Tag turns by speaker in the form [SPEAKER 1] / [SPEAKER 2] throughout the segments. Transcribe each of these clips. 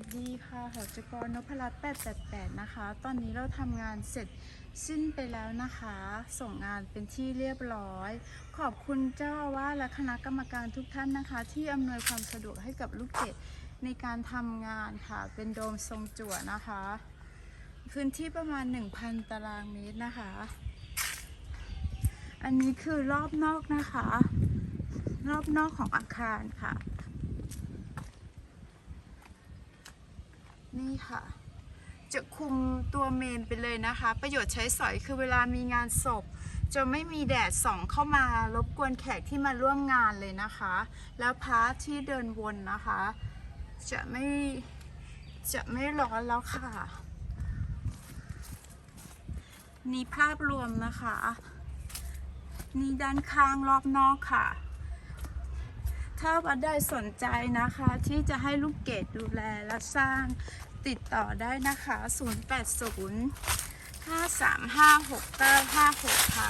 [SPEAKER 1] วัสดีค่ะหอจกรนพรัตน์888 นะคะ ตอนนี้เราทำงานเสร็จสิ้นไปแล้วนะคะ ส่งงานเป็นที่เรียบร้อย ขอบคุณเจ้าอาวาสและคณะกรรมการทุกท่านนะคะ ที่อำนวยความสะดวกให้กับลูกเกดในการทำงานค่ะ เป็นโดมทรงจั่วนะคะ พื้นที่ประมาณ 1,000 ตารางเมตรนะคะ อันนี้คือรอบนอกนะคะ รอบนอกของอาคารค่ะ นี่ค่ะ จะคุมตัวเมนไปเลยนะคะ ประโยชน์ใช้สอยคือเวลามีงานศพ จะไม่มีแดดส่องเข้ามารบกวนแขกที่มาร่วมงานเลยนะคะ แล้วพระที่เดินวนนะคะ จะไม่จะไม่ร้อนแล้วค่ะ นี่ภาพรวมนะคะ นี่ด้านข้างรอบนอกค่ะถ้าวัดใดสนใจนะคะที่จะให้ลูกเกดดูแลและสร้าง ติดต่อได้นะคะ 080 535 6956 ค่ะ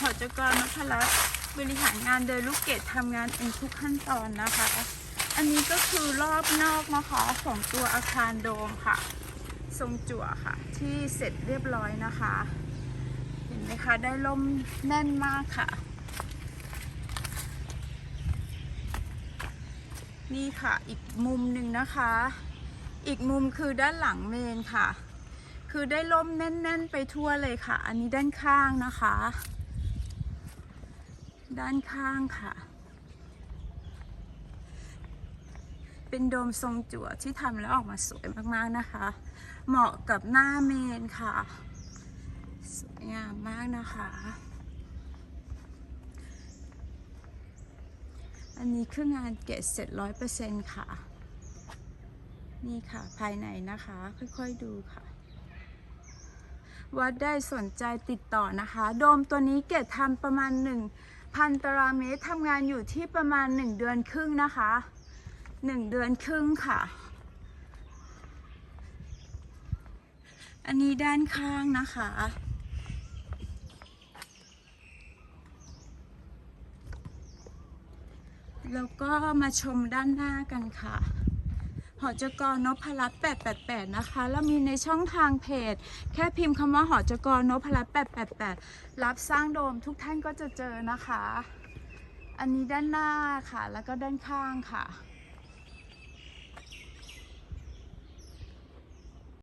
[SPEAKER 1] หอจกรนพรัตบริหารงานโดยลูกเกดทำงานเองทุกขั้นตอนนะคะ อันนี้ก็คือรอบนอกนะคะของตัวอาคารโดมค่ะ ทรงจั่วค่ะ ที่เสร็จเรียบร้อยนะคะ เห็นไหมคะ ได้ล่มแน่นมากค่ะ นี่ค่ะอีกมุมหนึ่งนะคะ อีกมุมคือด้านหลังเมนค่ะ คือได้ล่มแน่น ๆ ไปทั่วเลยค่ะ อันนี้ด้านข้างนะคะ ด้านข้างค่ะ เป็นโดมทรงจั่วที่ทำแล้วออกมาสวยมากๆนะคะ เหมาะกับหน้าเมนค่ะ สวยงามมากนะคะ อันนี้คืองานเกตเสร็จร้อยเปอร์เซ็นต์ค่ะ นี่ค่ะภายในนะคะ ค่อยๆดูค่ะ วัดได้สนใจติดต่อนะคะ โดมตัวนี้เกตทำประมาณ 1,000ตารางเมตรทำงานอยู่ที่ประมาณ 1 เดือนครึ่งนะคะ 1 เดือนครึ่งค่ะ อันนี้ด้านข้างนะคะแล้วก็มาชมด้านหน้ากันค่ะ อจกรนพรัตน์888 นะคะ แล้วมีในช่องทางเพจ แค่พิมพ์คำว่าหอจกรนพรัตน์888 รับสร้างโดมทุกท่านก็จะเจอนะคะ อันนี้ด้านหน้าค่ะ แล้วก็ด้านข้างค่ะ